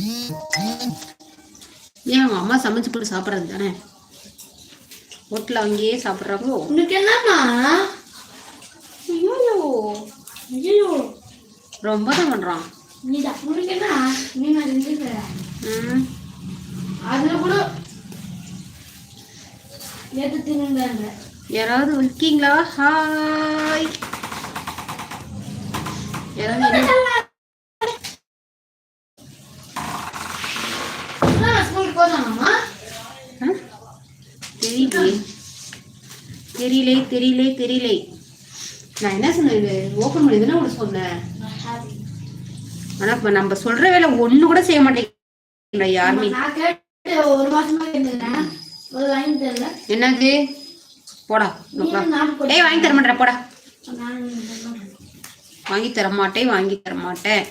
ஏன் அவங்க அம்மா சமைச்சு போட்டு சாப்பிட்றது தானே? ஹோட்டலில் அங்கேயே சாப்பிட்றாங்களோ? உனக்கு என்னம்மா? ஐயோ ஐயோ ரொம்ப தான் பண்ணுறான் உனக்கு என்ன? நீ நான் அதுல கூட நேற்று தின்னுங்க யாராவது இருக்கீங்களா? ஹாய் யாராவது தெரியலே தெரியலே தெரியலே. நான் என்ன சொன்னேன் ஓப்பன் பண்ணி தானே உனக்கு சொன்னேன்? ஆனா இப்ப நம்ம சொல்ற வேலை ஒண்ணு கூட செய்ய மாட்டேங்கிறா யாருமே ஒரு மாசமா என்னது? போடா. நாட்டு ஏய் வாங்கி தர மாட்டேன் போடா. வாங்கி தர மாட்டேன். வாங்கி தர மாட்டேன்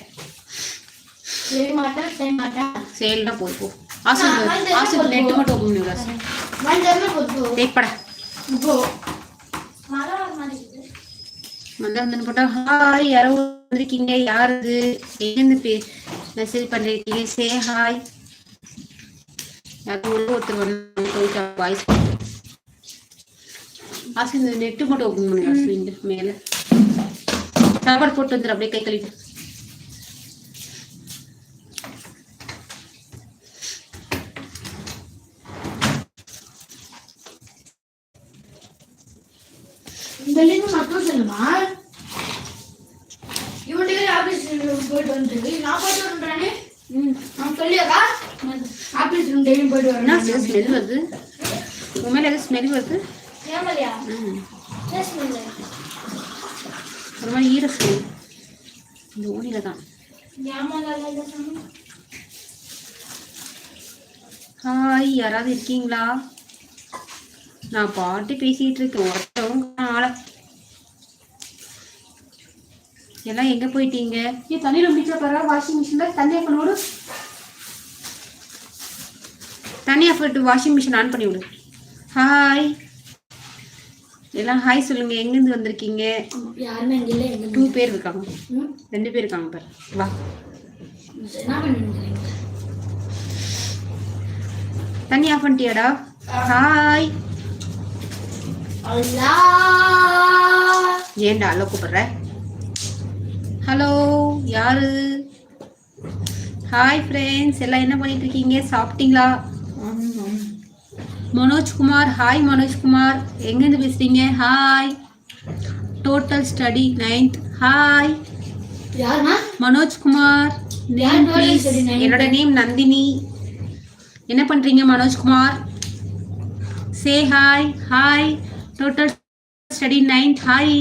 போய் போ. ஆசு ஆசு நெட் மட்டும் ஓப்பன் பண்ணி விடு. வாங்கி வந்து வந்து போட்டா ஹாய் யாரோ வந்திருக்கீங்க? யாரு இது எங்கேருந்து மெசேஜ் பண்ணிருக்கீங்க சே ஹாய் யாரும் உள்ள ஒருத்தர் வந்து போயிட்டா வாய்ஸ் ஆசை இந்த நெட்டு மட்டும் ஓப்பன் பண்ணுங்க ஆசு மேல. சாப்பாடு போட்டு வந்துடும் அப்படியே கை கழுவிட்டு. லிங்க் மட்டும் சொல்லுமா? இவன்கிட்ட ஆபீஸ் போயிட்டு வந்துட்டு நான் போயிட்டு வந்துடுறேனே நான் சொல்லியாக்கா ஆபீஸ் ரூம் டெய்லியும் போயிட்டு வரேன். ஸ்மெல் வருது? உன் மேல எதுவும் ஸ்மெல் வருது? ஏமலையா? ம் பேசுங்க ஒரு மாதிரி ஈர ஸ்மெல் இந்த ஊனில தான். ஹாய் யாராவது இருக்கீங்களா? நான் பாட்டு பேசிட்டு இருக்கேன். ஒருத்தவங்க ஆள எல்லாம் எங்க போயிட்டீங்க? ஏன் தண்ணியில முடிக்கல பாரு வாஷிங் மிஷின்ல தண்ணி ஆஃப் பண்ணி விடு. தண்ணி ஆஃப் பண்ணிட்டு வாஷிங் மிஷின் ஆன் பண்ணி விடு. ஹாய் எல்லாம் ஹாய் சொல்லுங்க. எங்கேருந்து வந்திருக்கீங்க? யாருமே இல்லை டூ பேர் இருக்காங்க. ரெண்டு பேர் இருக்காங்க பாரு. வா. தண்ணி ஆஃப் பண்ணிட்டியாடா? ஹாய் ஏன்டா அல்ல கூப்பிடுற? ஹலோ யாரு? ஹாய் ஃப்ரெண்ட்ஸ் எல்லாம் என்ன பண்ணிட்டு இருக்கீங்க சாப்பிட்டீங்களா மனோஜ்குமார் ஹாய் மனோஜ்குமார் எங்கேருந்து பேசுறீங்க? Hi total study ninth hi Manojkumar? என்னோட நேம் நந்தினி. என்ன பண்றீங்க மனோஜ்குமார் சே hi hi total study ninth hi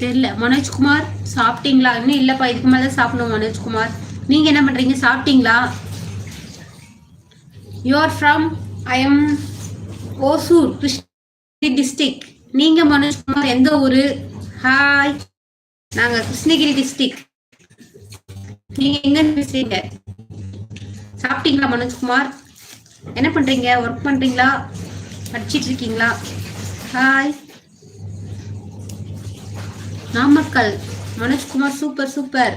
தெரியல. மனோஜ்குமார் சாப்பிட்டீங்களா? இன்னும் இல்லைப்பா இதுக்கு மேலே சாப்பிடணும் மனோஜ்குமார். நீங்கள் என்ன பண்ணுறீங்க சாப்பிட்டீங்களா? You are from I am Hosur Krishnagiri district நீங்கள் மனோஜ்குமார் எந்த ஊர்? ஹாய் நாங்கள் கிருஷ்ணகிரி டிஸ்ட்ரிக் நீங்கள் எங்கேருந்து பேசுறீங்க? சாப்பிட்டீங்களா மனோஜ்குமார்? என்ன பண்ணுறீங்க ஒர்க் பண்ணுறீங்களா படிச்சிட்டு இருக்கீங்களா? Hi Namakkal. Manojkumar super super.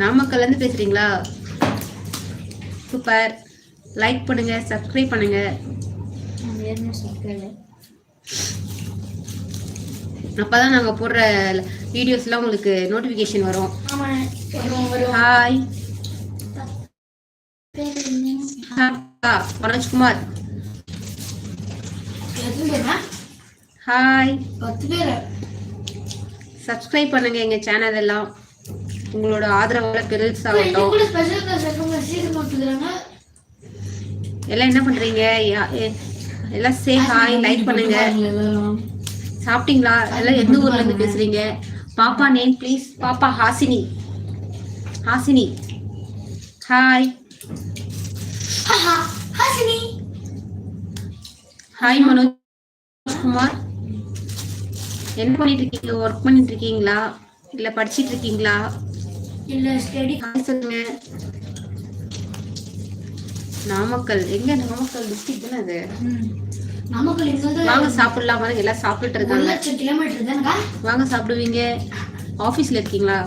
நாமக்கல்ல இருந்து பேசுறீங்களா? சூப்பர். லைக் பண்ணுங்க சப்ஸ்கிரைப் பண்ணுங்க. அப்பதான் நாங்க போடுற வீடியோஸ்லாம் உங்களுக்கு நோட்டிபிகேஷன் வரும். ஹாய் மனோஜ்குமார். ஹாய் பத்து பேர். சப்ஸ்கிரைப் பண்ணுங்க எங்க சேனல் எல்லாம். உங்களோட ஆதரவால பெருசாகட்டும் எல்லாம் என்ன பண்றீங்க? எல்லாம் சே ஹாய் லைக் பண்ணுங்க. சாப்பிட்டீங்களா? எல்லாம் எந்த ஊர்ல இருந்து பேசுறீங்க? பாப்பா நேம் ப்ளீஸ் பாப்பா ஹாசினி. ஹாசினி. ஹாய் ஹாசினி. ஹாய் மனோஜ் குமார் என்ன பண்ணிட்டு இருக்கீங்க ஒர்க் பண்ணிட்டு இருக்கீங்களா இல்ல படிச்சிட்டு இருக்கீங்களா இல்ல ஸ்டடி சொல்லுங்க. நாமக்கல். எங்க நாமக்கல் டிஸ்ட்ரிக்ட் தானே அது? நமக்கு இங்க வந்து வாங்க சாப்பிடலாம்? பாருங்க எல்லாம் சாப்பிட்டுட்டு ஒரு இருக்காங்க. லட்சம் கிலோமீட்டர் தானக்கா? வாங்க சாப்பிடுவீங்க. ஆபீஸ்ல இருக்கீங்களா?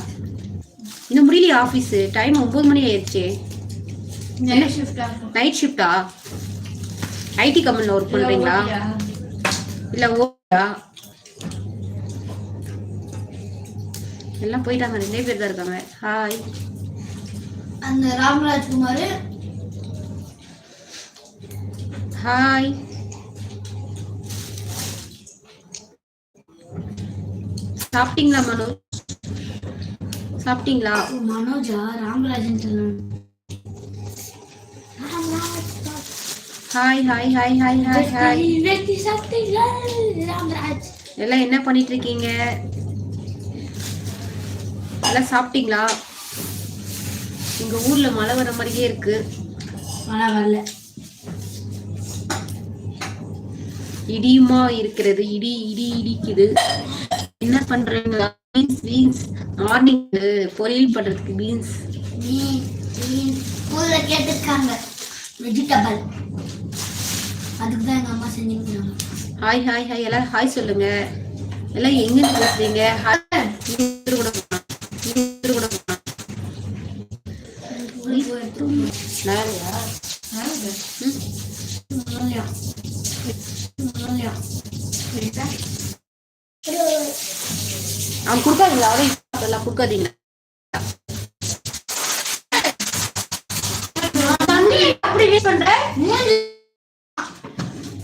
இன்னும் முடியலையா ஆஃபீஸ் டைம் ஒம்பது மணி ஆயிடுச்சு. நைட் ஷிஃப்ட் ஐடி கம்பெனியில் ஒர்க் பண்ணுறீங்களா இல்லை ஓகேயா எல்லாம் போயிட்டாங்க ரெண்டே பேர் தான் இருக்காங்க. ஹாய் அந்த ராமராஜ்குமார். ஹாய் சாப்பிட்டீங்களா மனோ சாப்பிட்டீங்களா? மனோஜா ராமராஜன் சொன்னாங்க. Hi hi hi hi hi hi Ramaraj. எல்லாம் என்ன பண்ணிட்டு இருக்கீங்க? எல்லாம் சாப்பிட்டீங்களா? எங்க ஊர்ல மழை வர மாதிரியே இருக்கு. மழை வரல. இடியுமா இருக்கிறது. இடி இடி இடிக்குது. என்ன பண்றீங்க? பீன்ஸ் பீன்ஸ் மார்னிங் பொரியல் பண்றதுக்கு பீன்ஸ் ஊர்ல கேட்டிருக்காங்க. வெஜிடபிள் அதுக்கு தான் எங்க அம்மா செஞ்சுக்கிறாங்க ஹாய் ஹாய் ஹாய் எல்லாரும் ஹாய் சொல்லுங்க. எல்லாம் எங்க பேசுறீங்க? ஹாய் கூட நேரலையா? ம்? அவன் கொடுக்காதீங்களா அவரே எல்லாம் கொடுக்காதீங்க அப்படி வெயிட் பண்ற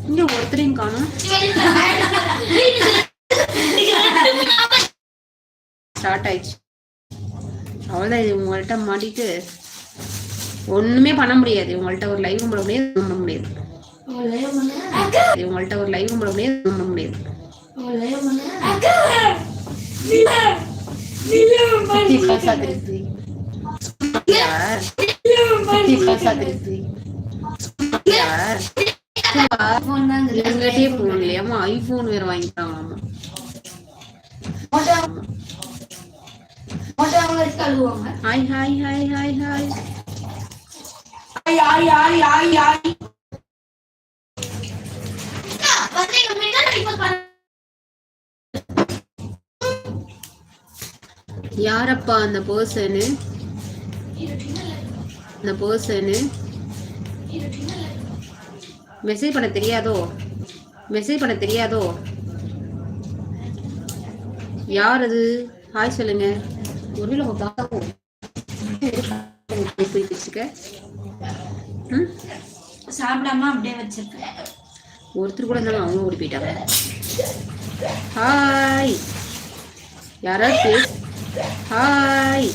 இங்க ஒருத்தரையும் காணும் ஸ்டார்ட் ஆயிடுச்சு அவ்வளோதான் இது உங்கள்கிட்ட மாட்டிட்டு ஒண்ணுமே பண்ண முடியாது உங்கள்கிட்ட ஒரு லைவ் பண்ண முடியாது ஒண்ணும் பண்ண முடியாது இது உங்கள்கிட்ட ஒரு லைவ் பண்ண முடியாது ஒண்ணும் பண்ண முடியாது போன் இல்லையாமா ஐபோன் வேற வாங்கிட்டாங்களாமா hi hi hi hi hi யாரப்பா அந்த பர்சனு அந்த பர்சனு மெசேஜ் பண்ண தெரியாதோ? மெசேஜ் பண்ண தெரியாதோ? யார் அது? ஹாய் சொல்லுங்க. ஒருவேளை உங்க போய் சாப்பிடாம அப்படியே வச்சிருக்கேன் ஒருத்தர் கூட இருந்தாலும் அவங்க ஓடி போயிட்டாங்க ஹாய் யாராவது பேச ஹாய்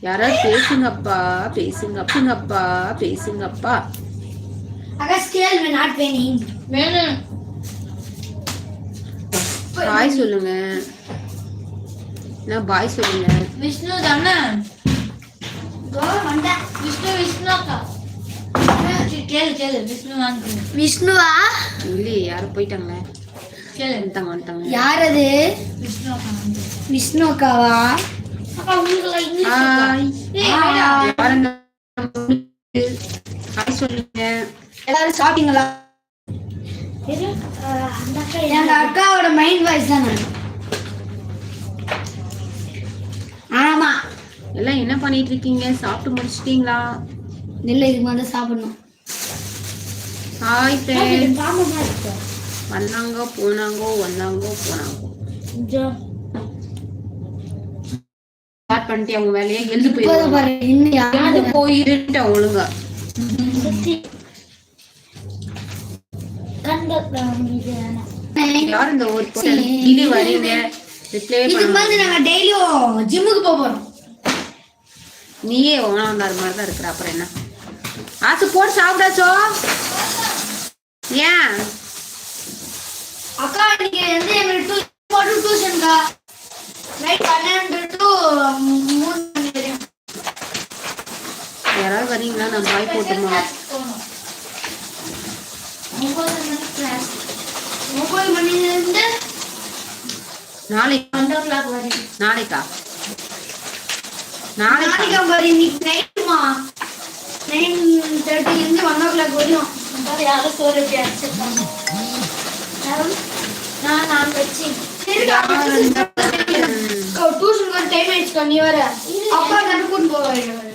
யாராவது பேசுங்கப்பா பேசுங்க பேசுங்கப்பா பேசுங்கப்பா. ஹாய் சொல்லுங்க. நான் பாய் சொல்லுங்க. விஷ்ணு தானே? விஷ்ணு விஷ்ணு அக்கா கேளு கேளு விஷ்ணு வாங்க விஷ்ணுவா இல்லையே யாரும் போயிட்டாங்களே கேளு வந்துட்டாங்க வந்துட்டாங்க யார் அது விஷ்ணு அக்கா விஷ்ணு அக்காவா அக்கா உங்களுக்கு சொல்லுங்க எல்லாரும் சாப்பிட்டீங்களா எங்க அக்காவோட மைண்ட் வாய்ஸ் தானே ஆமா எல்லாம் என்ன பண்ணிட்டு இருக்கீங்க சாப்பிட்டு முடிச்சிட்டீங்களா? நெல்லை இதுக்கு வந்து சாப்பிடணும். ஹாய் ஃப்ரெண்ட்ஸ் வந்தாங்க போனாங்கோ வந்தாங்கோ போனாங்கோ. ஸ்டார்ட் பண்ணிட்டு அவங்க வேலையை. எழுந்து யாரும் போயிருட்டு ஒழுங்கா. யார் இந்த ஒரு இது வரீங்க ரிப்ளை பண்ண வந்து நாங்க டெய்லியும் ஜிம்முக்கு போறோம். நீயே ஓனாந்தார் மாதிரி தான் இருக்கிற அப்புறம் என்ன? ஆசு போட்டு சாப்பிடாச்சோ? ஏன்? அக்கா நீங்க வந்து எங்களுக்கு டூ போட்டு டியூஷன்க்கா நைட் பன்னெண்டு டு மூணு யாராவது வரீங்களா நான் பாய் போட்டுமா? ஒன்பது மணி கிளாஸ் ஒன்பது மணிலேருந்து நாளைக்கு? ஒன் ஓ கிளாக் வரைக்கும் நாளைக்கா? நாளைக்கு பாரு இன்னைக்கு நைட்டுமா நைன் தேர்ட்டிலேருந்து ஒன் ஓ கிளாக் வரையும். பாரு யாரும் சோறு எப்படி அடிச்சிருக்காங்க. நான் நான் வச்சு டியூஷனுக்கு ஒரு டைம் ஆயிடுச்சுக்கா நீ வர அப்பா தானே கூட்டு போவாங்க